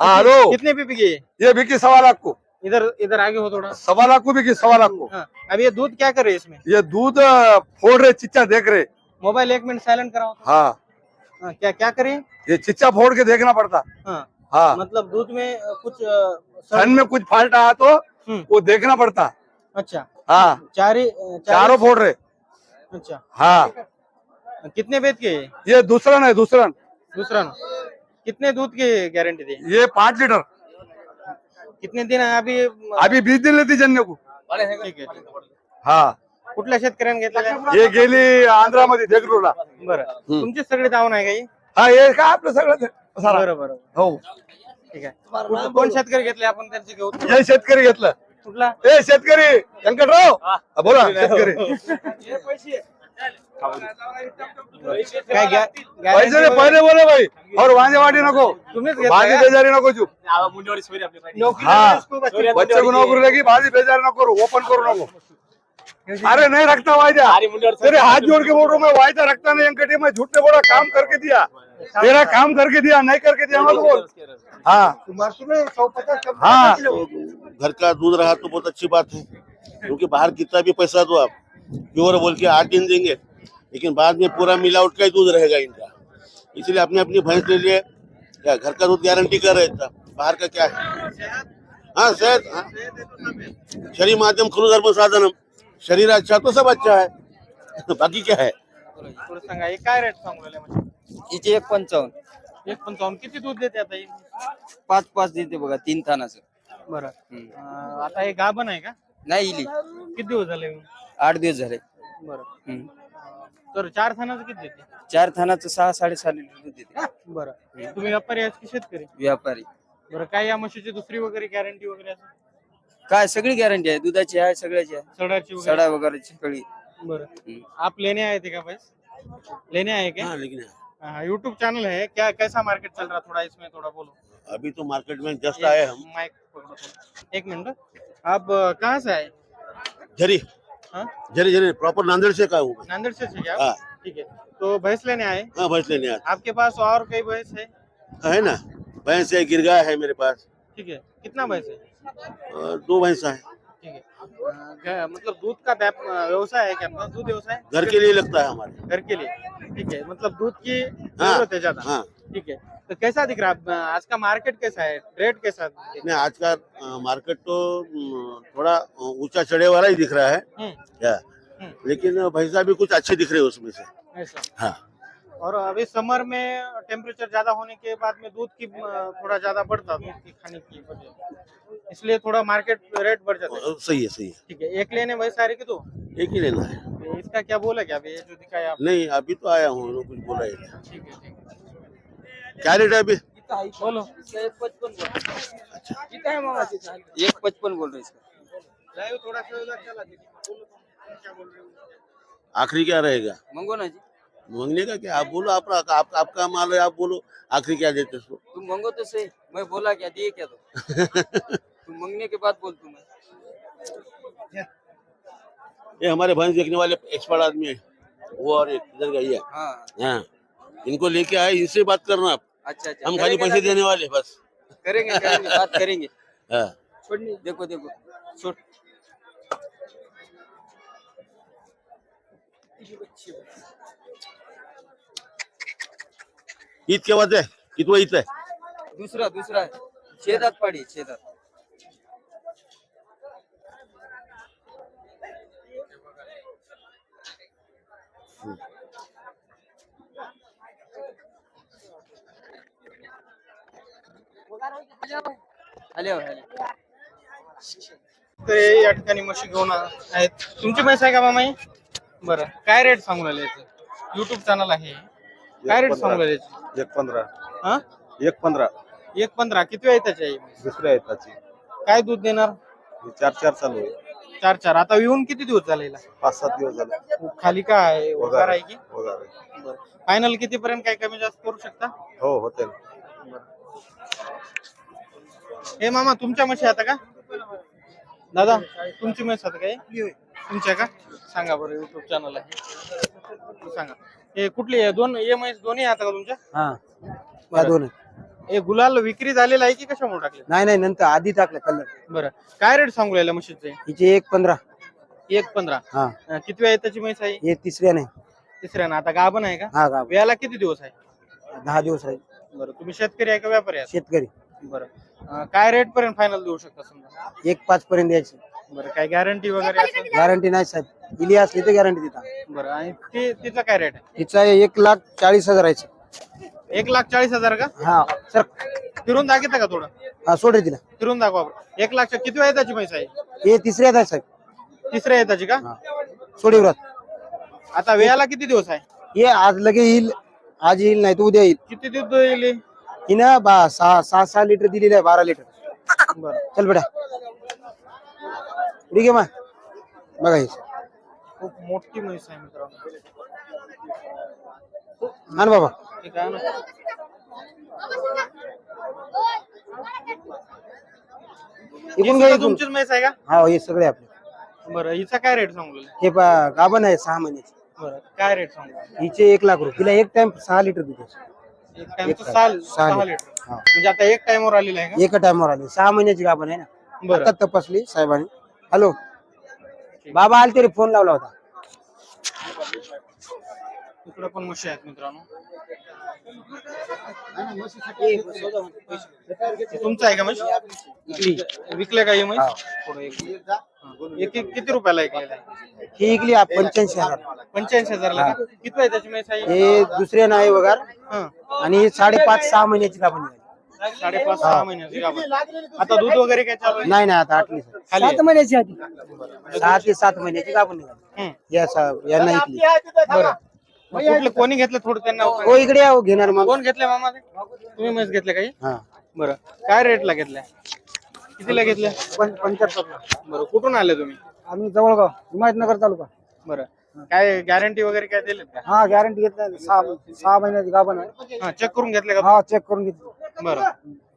हाँ हेलो कितने पे बिकी ये? बिकी सवा लाख को इधर इधर आगे हो थोड़ा। सवा लाख को बिकी सवा लाख को हाँ, अब ये दूध क्या करे इसमें? ये दूध फोड़ रहे चिच्चा देख रहे। मोबाइल एक मिनट साइलेंट कराओ। हाँ। हाँ, क्या क्या करें? ये चिच्चा फोड़ के देखना पड़ता। हाँ। हाँ। मतलब दूध में कुछ सन में कुछ फाल्ट आया तो हम्म, वो देखना पड़ता। अच्छा। हाँ। चारे चारे- चारों फोड़ रहे। अच्छा। हाँ। कितने बेच के ये? दूसरा है दूसरा। दूसरा। कितने दूध की गारंटी दी? ये पाँच लीटर। कितने दिन अभी? अभी बीस दिन लेती जन्य को। ठीक आहे. हा। कुठल्या शेतकऱ्याने घेतलेला हे गेली आंध्रामध्ये देगलूरला. बरं. तुमची सगळी दावण आहे का ही? हा हे काय आपलं सगळं सारा. बरं बरं हो. ठीक आहे. कुठं- कोण शेतकरी घेतले आपण त्यांचे घेऊ हे शेतकरी घेतलं. कुठला? ए शेतकरी व्यंकटराव. हा, बोला शेतकरी. काय गॅ- पैसे guarantee दे, पहिले बोले भाई। और वांजेवाडी नको। तुम्हीच घेतलं भाजी का? बेजारी नको चुप। नोकरी हाँ। बच्चे- बच्चे को नौकरी लगी भाजी बेजारी नको करू ओपन करू नको। अरे नहीं रखता वायदा। तेरे हाथ जोड़ के बोल रहा हूँ मैं वायदा रखता नहीं अंकटी मैं झूठ ने बोला काम करके दिया। तेरा काम करके दिया नहीं करके दिया मत बोल। हाँ। हाँ। घर का दूध रहा तो बहुत अच्छी बात है क्योंकि बाहर कितना भी पैसा दो आप। प्योर बोल के आठ दिन देंगे? लेकिन बाद में पूरा मिलावट का ही दूध रहेगा इनका। इसलिए अपने अपनी भैंस ले लिए। क्या घर का दूध गारंटी कर रहे था बाहर का क्या है? हाँ सेहत हाँ। शरीर माध्यम खरु धर्म साधनम। शरीर अच्छा तो सब अच्छा है। बाकी क्या है? सांगा हे काय रेट सांगू राहिले म्हणजे? हिचे एक पंचावन्न. एक पंचावन्न. किती दूध देते आता ही? पाच पाच देते बघा तीन थानाचं. बरं. हम्म. अं, आता हे गाभण आहे का? नाही इली. किती दिवस झाले? येऊन? आठ दिवस झाले. बरं. हम्म. तर चार थानाचं किती देते चार थानाचं सहा साडेसहा लिटर दूध देते. बरं. तुम्ही व्यापारी आहेत की शेतकरी? व्यापारी. बरं काय या म्हशीची दुसरी वगैरे गॅरंटी वगैरे असं? काय सगळी गॅरंटी आहे. दुधाची आहे सगळ्याची आहे. सडाची वगैरे? सडा वगैरे सगळी बरं. हम्म. आप लेने आए थे क्या भैंस लेने आए क्या हाँ लेकिन यूट्यूब चैनल है क्या कैसा मार्केट चल रहा थोड़ा इसमें थोड़ा बोलो. अभी तो मार्केट में जस्ट आए हम. माइक पकड़ो थोड़ा। एक मिनट. आप अ, कहाँ से आए? झरी. हाँ? झरी झरी प्रॉपर नांदेड़ से का हूँ नांदेड़ से हाँ। ठीक है। तो भैंस लेने आए? हाँ भैंस लेने आते आपके पास और कई भैंस है? है ना? भैंस है गिरगाय है मेरे पास। ठीक है। कितना भैंस है? दो भैंसा है। ठीक है। मतलब दूध का व्यवसाय है क्या दूध व्यवसाय? घर के लिए लगता है हमारे। घर के लिए। ठीक है। मतलब दूध की ज़रूरत है ज़्यादा। हाँ। ठीक है। तो कैसा दिख रहा है? आज का मार्केट कैसा है? रेट कैसा नहीं आज का मार्केट तो थोड़ा ऊँचा चढ़े वाला ही दिख रहा है। हम्म, क्या हम्म, लेकिन भैंसा भी कुछ अच्छे दिख रहे हैं उसमें से। हाँ। और अभी समर में टेम्परेचर ज़्यादा होने के बाद में दूध की थोड़ा ज़्यादा बढ़ता दूध की खाने की वजह इसलिए थोड़ा मार्केट रेट बढ़ जाता है। सही है सही है। ठीक है एक लेने वही सारे की तो एक ही लेना है। इसका क्या बोला क्या? अभी जो दिखाया आप? नहीं अभी तो आया हूँ कुछ बोला ही ठीक है ठीक है। क्या रेट है अभी? बोलो। एक पचपन बोल रहे इसका। लाइव थोड़ा सा उधर चला दीजिए बोलो क्या बोल रहे आखिरी क्या रहेगा? मंगो ना जी। मांगने का क्या? आप बोलो आप, आप आप आपका माल है आप बोलो आखिरी क्या देते उसको? तुम मंगो तो सही मैं बोला क्या दिए क्या तो? तुम मंगने के बाद बोल तुम ये हमारे भैंस देखने वाले एक्सपर्ट आदमी है वो और एक इधर का ये हाँ। हाँ। इनको लेके आए इनसे बात करना आप। अच्छा अच्छा। हम खाली पैसे देने वाले बस। करेंगे करेंगे बात करेंगे। हाँ। छोड़नी देखो देखो छोड़। ईद के बाद है? कितवा ईद है। दूसरा दूसरा है। छह दांत पड़ी छह दांत। हे या ठिकाणी म्हशी घेऊन आहेत. तुमची म्हैस आहे का मामाई? बरं. काय रेट सांगू राहिले याचे? युट्यूब चॅनल आहे. काय रेट सांगू याचे? एक पंधरा. हा? एक पंधरा. एक पंधरा. किती आहे त्याची आई? दुसऱ्या आहे त्याची. काय दूध देणार? चार चार चालू आहे. चार चार. आता येऊन किती दिवस झाले हिला? पाच सात दिवस झाले. खाली काय आहे? वगार. आहे की? वगैरे. फायनल किती पर्यंत काय कमी जास्त करू शकता? हो होते. हे मामा तुमच्या म्हशी आता का? दादा तुमची म्हैस आता काय तुमच्या का? सांगा बरं युट्यूब चॅनल आहे. सांगा. हे कुठली आहे? दोन हे म्हैस दोन्ही आता का तुमच्या? हा. दोन हे गुलाल विक्री झालेला आहे की कशामुळे टाकले? नाही नाही नंतर आधी टाकलं कलर. बरं. काय रेट सांगू राहिला म्हशीचे हिचे एक पंधरा. एक पंधरा. हा. अं, किती आहे त्याची म्हैस आहे हे तिसऱ्या नाही. तिसऱ्या ना आता गाभण आहे का? हा किती दिवस आहे? दहा दिवस आहे बरं तुम्ही शेतकरी आहे का व्यापारी आहे? शेतकरी. बरं. काय रेट पर्यंत फायनल देऊ शकता समजा? एक पाच पर्यंत द्यायची बरं काय गॅरंटी वगैरे असेल? गॅरंटी नाही साहेब. इली असली तर गॅरंटी देता. बरं आणि ते तिचा काय रेट आहे? हिचा एक लाख चाळीस हजार आहे एक लाख चाळीस हजार का? हा सर. फिरून दाखवता का थोडं? हा सोड रे तिला. फिरून दाखवा बरं. एक लाख किती वेळ त्याची म्हैस आहे? हे तिसऱ्यात आहे साहेब. तिसऱ्या येताची का? हा. सोडीवरात आता वेळाला किती दिवस आहे? हे आज लगे येईल आज येईल नाही तर उद्या येईल. किती दूध येईल? हिनं बा सहा सहा सहा लिटर दिलेलं आहे बारा लिटर बरं चल बेटा. ठीक आहे मा बघा हे खूप मोठी म्हैस आहे मित्रांनो. आण बाबा. ठीक आहे ना ही घ्या इकून तुमचीच म्हैस आहे का? हा हे सगळे आपले. बरं हिचा काय रेट सांगू? हे पा- गाभण आहे सहा महिन्याची बरं काय रेट सांगू? हिचे एक लाख रुपये. तिला एक टाइम सहा लिटर दूध आहे. साल सहा लिटर. हा. म्हणजे आता एक टाइमवर आलेला आहे एका टाइमवर आली. सहा महिन्याची गाभण आहे ना. का बरं. आता तपासली साहेबांनी. हॅलो. बाबा आले तरी फोन लावला होता. इकडे पण म्हशी आहेत मित्रांनो. तुमचं आहे का म्हशी विकले का ही थोडं एक हा. एक एक किती रुपयाला ऐकलेला ही इकली पंच्याऐंशी हजार. पंच्याऐंशी हजारला का? किती आहे त्याची म्हैस आहे हे दुसऱ्या नाही वगार. हा. आणि ही साडेपाच सहा महिन्याची गाभण आहे. साडेपाच सहा महिन्याची गाभण. आता दूध वगैरे काय चालू आहे? नाही नाही आता आठली खाली आहे. महिन्याची आधी. सहा ते सात महिन्याची निघाली हम्म. या सा- यांना इकली बरं. मग कुठले कोणी घेतलं थोडं त्यांना हो इकडे या हो, घेणार मग कोण घेतले मामा ते? तुम्ही म्हैस घेतले काही? हा. बरं. काय रेटला घेतल्या? कितीला घेतल्या? पण- पंच्याहत्तर बरं कुठून आले तुम्ही? आम्ही जवळगाव हिमायतनगर तालुका. बरं. काय गॅरंटी वगैरे काय दिलेत का? हा गॅरंटी घेतली सहा सहा महिन्याची गाभण आहे. हा चेक करून घेतले का? हा चेक करून घेतली बरं.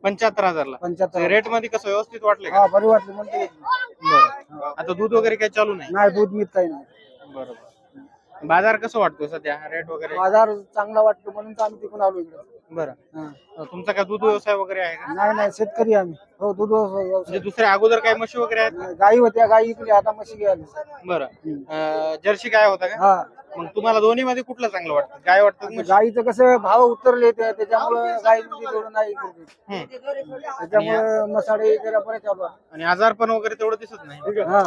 पंच्याहत्तर हजारला पंच्याहत्तर. रेटमध्ये कसं व्यवस्थित वाटले का? हा बरी वाटली म्हणते. बरं. आता दूध वगैरे काही चालू नाही? नाही दूध मीठ काही नाही बरोबर बाजार कसं वाटतो सध्या? रेट वगैरे? बाजार चांगला वाटतो म्हणून तर आम्ही तिकडून आलो इकडे. बरं. तुमचा काय दूध व्यवसाय वगैरे आहे का? नाही नाही शेतकरी आम्ही. हो दूध व्यवसाय- म्हणजे दुसऱ्या अगोदर काही म्हशी वगैरे आहेत? गाई होत्या गाई इकली आता म्हशी घ्यायला. बरं. जर्सी काय होता का? हा. मग तुम्हाला दोन्ही मध्ये कुठलं चांगलं वाटतं काय वाटतं म्हशी? गाईचं कसं भाव उतरले ते त्याच्यामुळे गाई म्हणजे थोडं नाही. हम्म. त्याच्यामुळे मसाले जरा बरे चालू आहे. आणि आजार पण वगैरे तेवढं दिसत नाही हा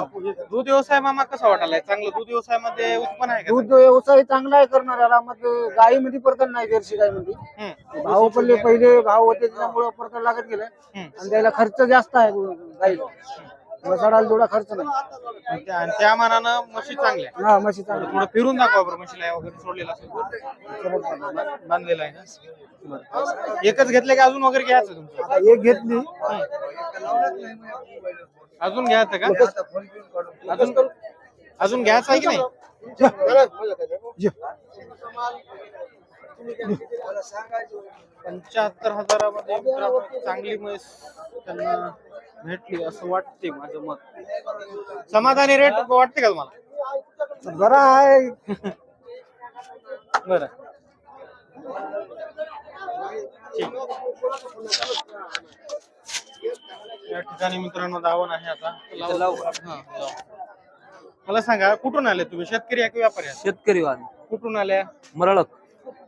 दूध व्यवसाय मामा कसा वाटायला चांगलं दूध व्यवसायामध्ये उत्पन्न आहे का दूध व्यवसाय चांगला आहे करणाऱ्याला मग गाईमध्ये परतन नाही जर्सी गाईमध्ये हम्म. भाव पडले पहिले भाव होते त्याच्यामुळे परतन लागत गेलं हम्म. आणि त्याला खर्च जास्त आहे गाईला मसाडाला थोडा खर्च नाही. आणि त्या- आणि त्या मानानं म्हशी चांगल्या हा म्हशी चांगली थोडं फिरून दाखवा बरं म्हशीला वगैरे सोडलेलं असेल तर. बांधलेलं आहे ना? बरं. एकच घेतले का अजून वगैरे घ्यायचं तुमचं? आता एक घेतली. अजून घ्यायचं का? अजून अजून घ्यायचं आहे की नाही? पंच्याहत्तर हजारामध्ये मित्रांनो चांगली म्हैस त्यांना भेटली असं वाटते माझं मत. समाधानी रेट वाटते का तुम्हाला? बरा आहे. बरं. या ठिकाणी मित्रांनो दावण आहे आता. हा. मला सांगा कुठून आले तुम्ही? शेतकरी आहे की व्यापारी? शेतकरी वाद कुठून आल्या? मरळक.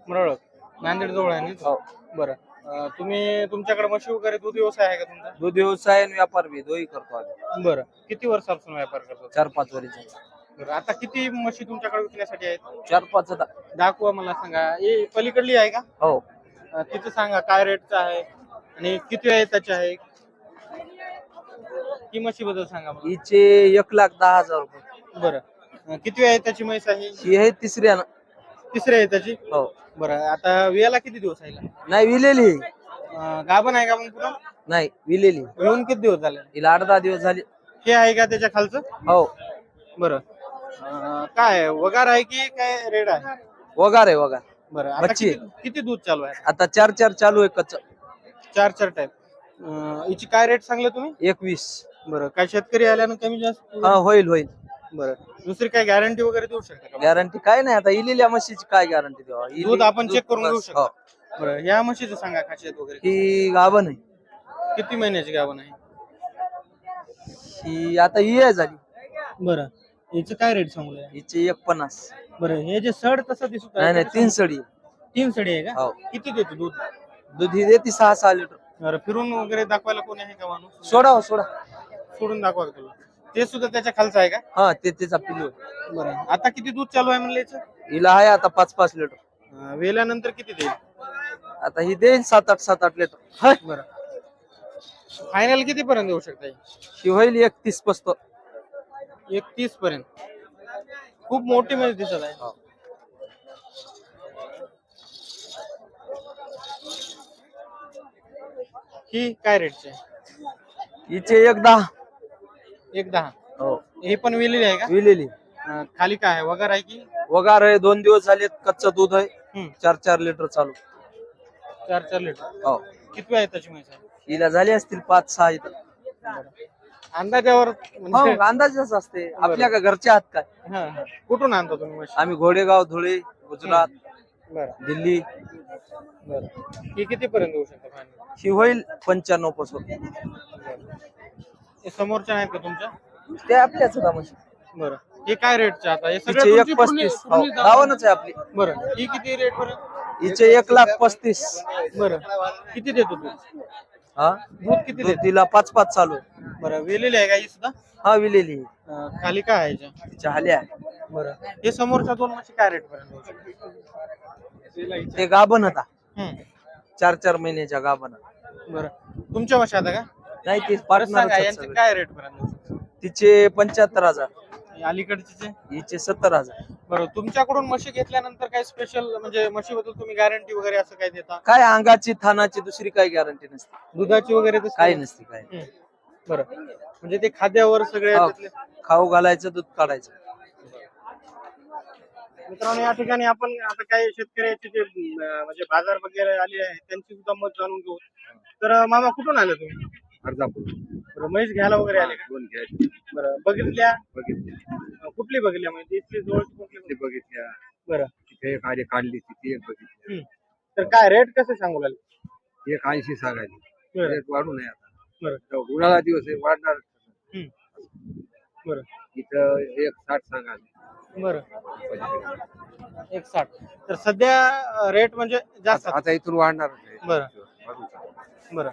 मरळक. नांदेड जवळ आहे ना हो. बरं. अं, तुम्ही तुमच्याकडे म्हशी वगैरे दूध व्यवसाय आहे का तुमचा? दूध व्यवसाय आणि व्यापार बी दोन्ही करतो आम्ही. बरं. किती वर्षापासून व्यापार करतो? चार पाच बरं. आता किती म्हशी तुमच्याकडे विकण्यासाठी आहेत? चार पाच दा- दाखवा मला सांगा. हे पलीकडली आहे का? हो. अं, तिचं सांगा काय रेटचं आहे? आणि किती आहे त्याचे आहे ती म्हशी बद्दल सांगा मला. हिचे एक लाख दहा हजार रुपये. बरं. अं, किती आहे त्याची म्हैस आहे? ही आहे तिसऱ्या ना. तिसरी आहे त्याची? हो. बरं आता वेळाला किती दिवस आहे नाही विलेली. अं, गाभण आहे का मग पुन्हा? नाही विलेली. येऊन किती दिवस झाले? हिला आठ दहा दिवस झाले. हे आहे का त्याच्या खालचं? हो. बरं. अं, काय आहे? वगार आहे की काय रेड आहे? वगार आहे वगार. बरं आता बच्ची. किती किती दूध चालू आहे? आता चार चार चालू आहे कच्च. चार चार टाईप हिची काय रेट सांगले तुम्ही? एकवीस. बरं काय शेतकरी आल्यानं कमी जास्त? हा होईल होईल. बरं. दुसरी काय गॅरंटी वगैरे देऊ शकता का? गॅरंटी काय नाही आता इलेल्या म्हशीची काय गॅरंटी देवा दूध आपण check करून घेऊ बस, शकतो. हो. बरं या म्हशीचं सांगा खासियत वगैरे. ही गाभण आहे. किती महिन्याची गाभण आहे? ही आता ही आहे झाली. बरं याचं काय रेट सांगू हिचे एक पन्नास बरं हे जे सड तसं दिसत नाही नाही तीन सडी आहे. तीन सडी आहे का? हो. किती देते दूध? दूध ही देते सहा सहा लिटर. बरं फिरून वगैरे दाखवायला कोणी आहे का माणूस? सोडा हो, सोडा. सोडून दाखवा का तुला? ते सुद्धा त्याच्या खालचं आहे का? हा ते त्याचा पिल्लू आहे. बरं. आता किती दूध चालू आहे म्हणलं याचं? हिला आहे आता पाच पाच लिटर. अं, वेल्यानंतर किती देईल? आता ही देईन सात आठ सात आठ लिटर. बरं. फायनल किती पर्यंत येऊ शकता ही? ही होईल एक तीस पस्तो एकतीस पर्यंत. खूप मोठी म्हणजे दिसत आहे. ही. काय रेटची? हिचे एक दहा. एक दहा. हो. हे पण विलेली आहे का? विलेली. अं, खाली काय आहे? वगैरे आहे की? वगार आहे. दोन दिवस झाले कच्चं दूध आहे. हम्म, चार चार लिटर चालू. चार चार लिटर. हो. किती आहे त्याची म्हैस? आहे हिला झाले असतील पाच सहा इथं. अंदाजावर हो म्हणजे अंदाजच असते. आपल्या का घरच्या आहात काय? हा, हा. कुठून आणता तुम्ही म्हशी आम्ही घोडेगाव धुळे गुजरात बरं. दिल्ली. बरं. ही किती पर्यंत येऊ शकता फायनल ही होईल पंच्याण्णवपासून हे समोरच्या नाहीत का तुमच्या? ते आपल्याच होता म्हणजे बरं. हे काय रेटचे आता? हे सगळं हिचे तुमची एक पूर्ण- पस्तीस. पूर्ण हो, गावानच आहे आपली. बरं. ही किती रेट पर्यंत हिचे एक लाख पस्तीस. बरं. किती देतो तू हा? दूध किती देतो? तिला पाच पाच चालू. आहे. बरं. वेलेली आहे का ही सुद्धा? हा विलेली. अं, खाली काय आहे याच्या? तिच्या हाल्या आहे. बरं. हे समोरच्या दोन म्हशी काय रेट पर्यंत? ते गाभण होता हम्म, चार चार महिन्याच्या गाभण. बरं. तुमच्या म्हशी आता का? नाही ते सांगा पार्टनर यांचे काय रेट पर्यंत? तिचे पंच्याहत्तर हजार. अलीकडचे हिचे सत्तर हजार. बरं तुमच्याकडून म्हशी घेतल्यानंतर काय स्पेशल म्हणजे म्हशीबद्दल तुम्ही गॅरंटी वगैरे असं काय देता? काय अंगाची थानाची दुसरी काही गॅरंटी नसते. दुधाची वगैरे तसं काही नसते काय हम्म. बरं. म्हणजे ते खाद्यावर सगळे हो. खाऊ घालायचं दूध काढायचं. मित्रांनो या ठिकाणी आपण आता काही शेतकऱ्याचे जे अं, म्हणजे बाजार वगैरे आले आहेत त्यांची सुद्धा मत जाणून घेऊ. तर अं, मामा कुठून आले तुम्ही? अर्धापूर म्हैस घ्यायला वगैरे आले का? दोन घ्यायचे? बरं बघितल्या? बघितले. अं, कुठली बघितल्या म्हणजे इथली जवळची कुठली ते बघितल्या. बरं. तिथे एक आधी काढली तिथे एक बघितली. हम्म. तर काय रेट कसे सांगू लागले एक ऐंशी सांगायची. बरं. रेट वाढू नये आता. बरं. उन्हाळा दिवस आहे वाढणार. हम्म. बरं. इथं एक साठ सांगायचे. बरं. एक साठ. तर सध्या रेट म्हणजे जास्त आता इथून वाढणार बरं. बरं.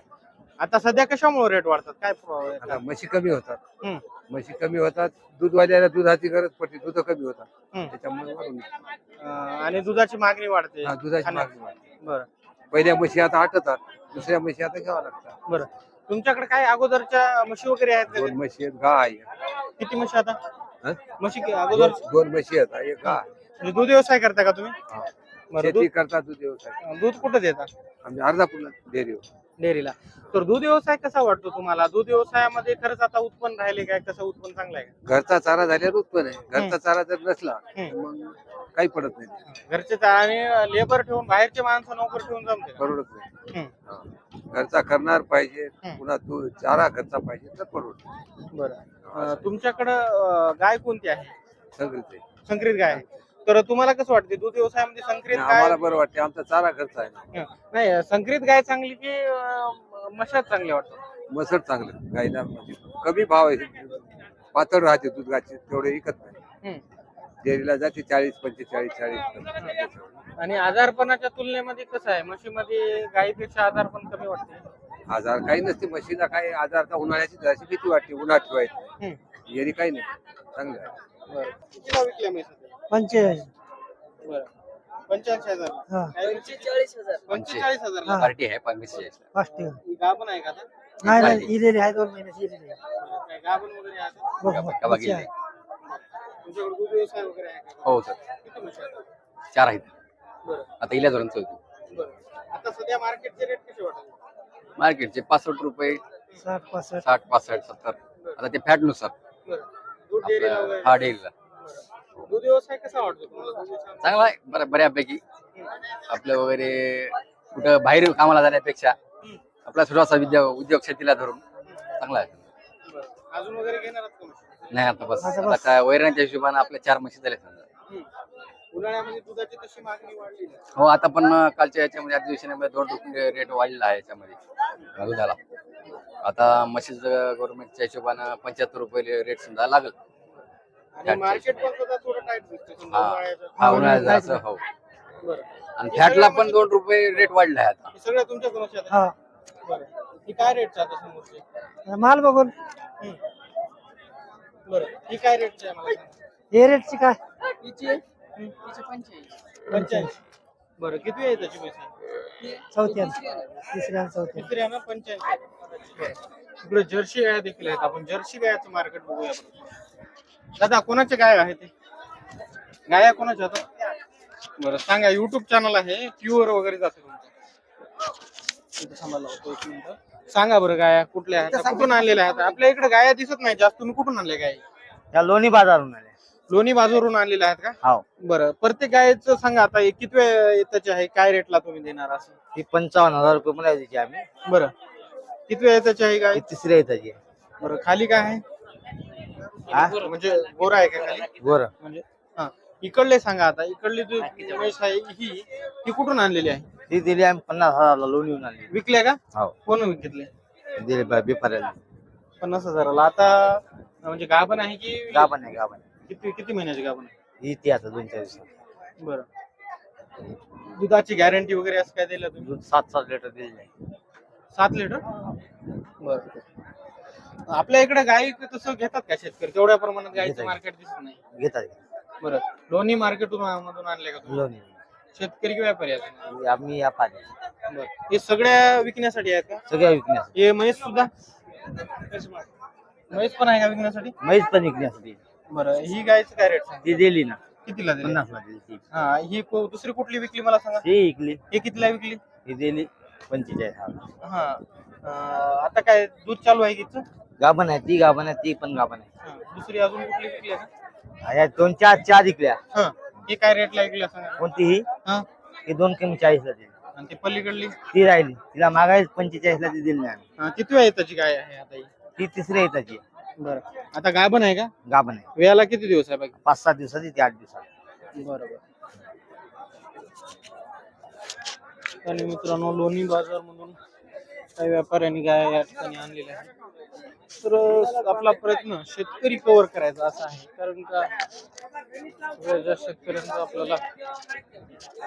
आता सध्या कशामुळे रेट वाढतात? काय प्रभाव आहे? आता म्हशी कमी होतात. हम्म, म्हशी कमी होतात. दूधवाल्याला दुधाची गरज पडते. दूध कमी होतात. हम्म. त्याच्यामुळे वाढून येतात. अं, आणि दुधाची मागणी वाढते. हा, दुधाची. मागणी वाढते. बरं. पहिल्या म्हशी आता आटतात. दुसऱ्या म्हशी आता घ्यावा लागतात. बरं. तुमच्याकडे काय अगोदरच्या म्हशी वगैरे आहेत का? दोन म्हशी आहेत गाय आहे. किती म्हशी आता? हं? म्हशी कि- अगोदर दोन दोन म्हशी आहेत एक गाय. म्हणजे दूध व्यवसाय करता का तुम्ही? हा. बरं शेती दूध करतात दूध व्यवसाय. दूध कुठं देता आम्ही अर्धापूरला डेअरी डेअरीला. तर दूध व्यवसाय कसा वाटतो तुम्हाला? दूध व्यवसायामध्ये खरंच आता उत्पन्न राहिले काय? कसं उत्पन्न चांगलं आहे का? घरचा चारा झाल्यावर उत्पन्न आहे. घरचा चारा जर नसला तर. मग काही पडत नाही. घरचे चा- आणि लेबर ठेवून बाहेरचे माणसं नोकर ठेवून जमते का? परवडत नाही. हम्म, हा. घरचा करणार पाहिजे हम्म. पुन्हा तू चारा घरचा पाहिजे तर परवडत बरं. अं, तुमच्याकडं अं, गाय कोणती आहे? सगळीच आहे. संकरित गाय आहे. तर तुम्हाला कसं वाटते दूध व्यवसायामध्ये संकरित गाय आम्हाला बरं वाटते आमचा चारा घरचा आहे ना. हं. नाही संकरित गाय चांगली की अं, मशात चांगली वाटतं? मसर चांगलं. गायला म्हणजे कमी भाव आहे. पातळ राहते दुधाचे तेवढे विकत नाही. हं. डेअरीला जाते चाळीस पंचेचाळीस चाळीस आणि आजारपणाच्या तुलनेमध्ये कसं आहे? म्हशीमध्ये गायीपेक्षा आजारपण कमी वाटते? आजार काही नसते. म्हशीला काय आजार तर उन्हाळ्याची जराशी भीती वाटते उन्हात ठेवायची हं. येरी काही नाही. चांगलं आहे. बरं. कितीला विकल्या म्हशी पंचेचाळीस. बरं. हजार. हा. पंचेचाळीस हजार. पंचेचाळीस हजार पार्टी आहे आहे. का आता? नाही नाही इलेली आहे दोन महिन्याची इलेली आहे. काय गाभण वगैरे आहे का? बघ, बघ, गावा तिची आहे. तुमच्याकडे दूध व्यवसाय वगैरे आहे का? हो सर. किती म्हशी आहेत? चार आहेत. बरं. आता इल्या बरं. आता सध्या मार्केटचे रेट कसे वाटत मार्केटचे पासष्ट रुपये साठ पासष्ट. साठ पासष्ट सत्तर. आता ते फॅटनुसार बरं. दूध डेअरीला वगैरे? हा डेलीला. दूध व्यवसाय कसा वाटतो तुम्हाला दूध व्यवसाय चांगला आहे बऱ्या बऱ्यापैकी आपलं वगैरे कुठं बाहेर कामाला जाण्यापेक्षा आपला थोडासा विद्या उद्योग शेतीला धरून चांगला आहे बरं. अजून वगैरे घेणार आहात का म्हशी? नाही आता बस आता. काय वैरांच्या हिशोबाने आपल्या चार म्हशी झाल्या समजा हं. उन्हाळ्यामध्ये दुधाची तशी मागणी वाढली आहे. हो आता पण कालच्या याच्यामध्ये अधिवेशनामध्ये दोन रुपये रेट वाढलेला आहे याच्यामध्ये दुधाला आता म्हशीचं गव्हर्नमेंटच्या हिशोबानं पंच्याहत्तर रुपये रेट समजा लागल आणि मार्केट पण सुद्धा थोडं टाईट दिसते समजा हा. हा हो. बरं. आणि फॅटला पण दोन रुपये रेट वाढला आहे आता. हे सगळं तुमच्या समस्या आहेत? हा. बरं. ही काय आता समोरचे? माल बघून. बरं. ही काय रेटची आहे मला सांगा. हे रेटची काय? पंच्याऐंशी. बरं. किती आहे त्याची पैसे? चौथ्या तिसऱ्या चौथ्या तिसऱ्या ना पंच्याऐंशी इकडे जर्सी गाया देखील आहेत. आपण जर्सी गायाचं मार्केट बघूया. आपण. दादा कोणाचे गाय आहे ते? गाया कोणाच्या आता बरं सांगा युट्यूब चॅनल आहे प्युअर वगैरे जाते तुमचं. इथं थांबा लावतो एक मिनिटं. सांगा बरं गाया कुठल्या आहेत? कुठून आणलेल्या आहेत? आपल्या इकडे गाया दिसत नाही जास्त. तुम्ही कुठून आणल्या गाय या लोणी बाजारून आले लोणी बाजारून आणलेल्या आहेत का? हो. बरं प्रत्येक गायचं सांगा आता हे किती त्याचे आहे? काय रेटला तुम्ही देणार असं? ही पंचावन्न हजार रुपये मला द्यायची आम्ही. बरं. किती वेळ त्याची आहे गाय? ही तिसऱ्या येताची बरं खाली काय आहे? म्हणजे गोरा आहे का खाली? गोर म्हणजे हा. इकडले सांगा आता इकडली जी म्हैस आहे ही ही कुठून आणलेली आहे? ती दिली आम्ही पन्नास हजारला लोणीहून आणली विकल्या का? हो. कोण विकले? दिली बेपाऱ्याला. पन्नास हजाराला. आता म्हणजे गाभण आहे की गाभण आहे गाभण किती किती महिन्याची गाभण आहे? ही ती आता दोन चार दिवसात. बरं. दुधाची गॅरंटी वगैरे असं काय दिलं तुम्ही? दूध सात सात लिटर दिली आहे. सात लिटर बर. आपल्या इकडे गाई तसं घेतात का शेतकरी? तेवढ्या प्रमाणात गाईचं घेतात. मार्केट दिसत नाही. घेतात. बरं. लोणी मार्केट मधून आणले का तुम्ही? लोणी. शेतकरी की व्यापारी आहेत आम्ही या पाणी बरं. हे सगळ्या विकण्यासाठी आहेत का? सगळ्या विकण्यासाठी. हे म्हैस सुद्धा? म्हैस पण आहे का विकण्यासाठी? म्हैस पण विकण्यासाठी. बरं. ही गायचं काय रेट ती दिली ना. कितीला दिली? पन्नासला दिली. ती हा ही को- दुसरी कुठली विकली मला सांगा? ती विकली. हे कितीला विकली? ही दिली पंचेचाळीस हा. अं, आता काय दूध चालू आहे की हिचं? गाभण आहे ती गाभण आहे ती पण गाभण आहे. हा, दुसरी अजून कुठली विकली आहे? का ह्या दोन चार चार विकल्या हा काय रेटला विकली आहे सांगा कोणतीही हा. ही दोन कमी चाळीसला दिली. आणि ती पलीकडली? ती राहिली. तिला मागायच पंचेचाळीसला ती दिली नाही. आम्ही. हा, किती वेळ त्याची गाय आहे आता ही? ती तिसऱ्या येताची बरं. आता गाय पण आहे का? गाभण आहे. वेळाला किती दिवस आहे बाकी? पाच सात दिवसाची ती आठ दिवसात. बरोबर. आणि मित्रांनो लोणी बाजार मधून काही व्यापाऱ्यांनी गाय या ठिकाणी आणलेल्या आहे तर आपला प्रयत्न शेतकरी कव्हर करायचा असा आहे. कारण का सगळ्या शेतकऱ्यांचा आपल्याला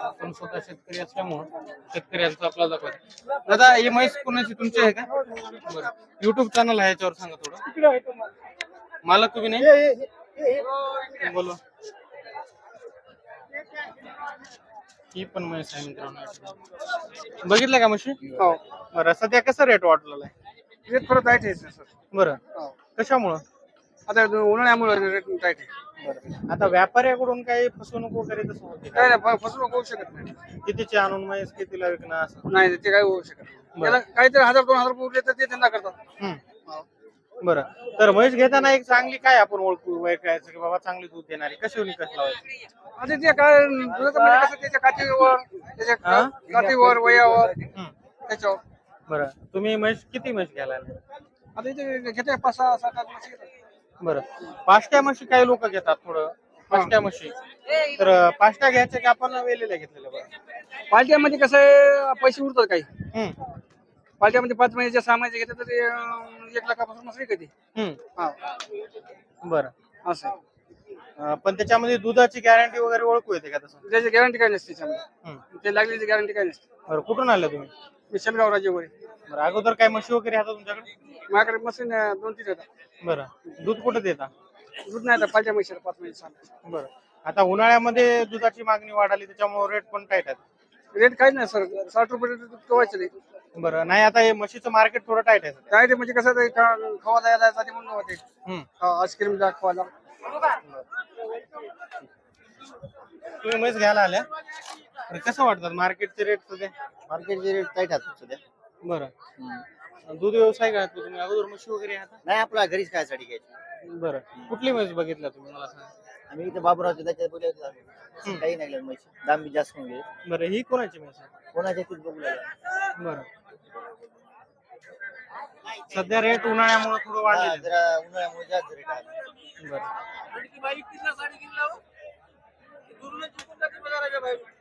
आपण स्वतः शेतकरी असल्यामुळं शेतकऱ्यांचा आपल्याला दाखवायचं दादा हे म्हैस कोणाची तुमची आहे का? बरं. युट्यूब चॅनल आहे याच्यावर सांगा थोडं. मालक तुम्ही नाही? बोलवा ही पण म्हैस आहे मित्रांनो. बघितलं का म्हशी? हो. बरं सध्या कसा रेट वाटलेला आहे? रेट थोडं टाईट आहे सर. बरं. कशामुळं? आता उन्हाळ्यामुळे रेट टाईट आहे. बरं. आता व्यापाऱ्याकडून काही फसवणूक वगैरे तसं होते? काय नाही फसवणूक होऊ शकत नाही. कितीचे आणून म्हैस कितीला विकणं असं? नाही ते काय होऊ शकत नाही. त्याला काहीतरी हजार दोन हजार रुपये उरले तर ते त्यांना करतात. हम्म. बरं. तर म्हैस घेताना एक चांगली काय आपण ओळखू? ओळखायचं की बाबा चांगली दूध देणारी. कशी निकष लावायची? आता ते काय दुधाचं म्हणजे कसं त्याच्या काठीवर त्याच्या हा? काठीवर वयावर. त्याच्यावर. बरं. तुम्ही म्हैस किती म्हैस घ्यायला आले? आता इथे घेते पाच सहा सात आठ म्हशी. बरं. पाचट्या म्हशी काही लोक घेतात थोडं. पाचट्या म्हशी. तर अं, पाचट्या घ्यायच्या की आपण वेलेल्या घेतलेल्या बरं? पार्ट्यामध्ये कसं आहे पैसे उरतात काही. पार्ट्यामध्ये पाच महिन्याच्या सहा महिन्याचे घेतात तर ते अं, एक लाखापासून म्हशी कधी हम्म. हा. बरं. असं आहे. अं, पण त्याच्यामध्ये दुधाची गॅरंटी वगैरे ओळखू येते का तसं? त्याची गॅरंटी काय नसते त्याच्यामध्ये. हम्म. ते लागलेली गॅरंटी काय नसते. बरं कुठून आले तुम्ही? मी राजेवर बरं अगोदर काय म्हशी वगैरे आता तुमच्याकडे? माझ्याकडे मशीन दोन तीन येतात बरं. दूध कुठं देता? दूध नाही पाचच्या म्हशीला पाच महिने सहा बरं. आता उन्हाळ्यामध्ये दुधाची मागणी वाढाली त्याच्यामुळे रेट पण टाईट आहे रेट काहीच नाही सर साठ रुपये कवायचं नाही. बरं नाही आता हे म्हशीचं मार्केट थोडं टाईट आहे. काय ते म्हणजे कसं ते खा- खवा द्यायला जायचं ते म्हणून होते. हम्म. आईस्क्रीम जा खवायला. तुम्ही म्हैस घ्यायला आल्या? तर कसं वाटतात मार्केटचे रेट सध्या? मार्केटचे रेट टाईट आहेत सध्या. बरं. दूध व्यवसाय काय तुम्ही? अगोदर म्हशी वगैरे आता नाही आपला घरीच काय साठी घ्यायची. बरं. कुठली म्हैस बघितल्या तुम्ही मला सांगा? आम्ही इथे बोलले होते. आम्ही. काही नाही लागलं म्हशी. दाम बी जास्त होऊन गेले. बरं ही कोणाची म्हैस आहे कोणाच्या तीच बघू लागला. बरं. सध्या रेट उन्हाळ्यामुळे थोडं वाढलेलं आहे. जरा उन्हाळ्यामुळे जास्त रेट आहे बरं. टाकली बघा राजा बाहेरून.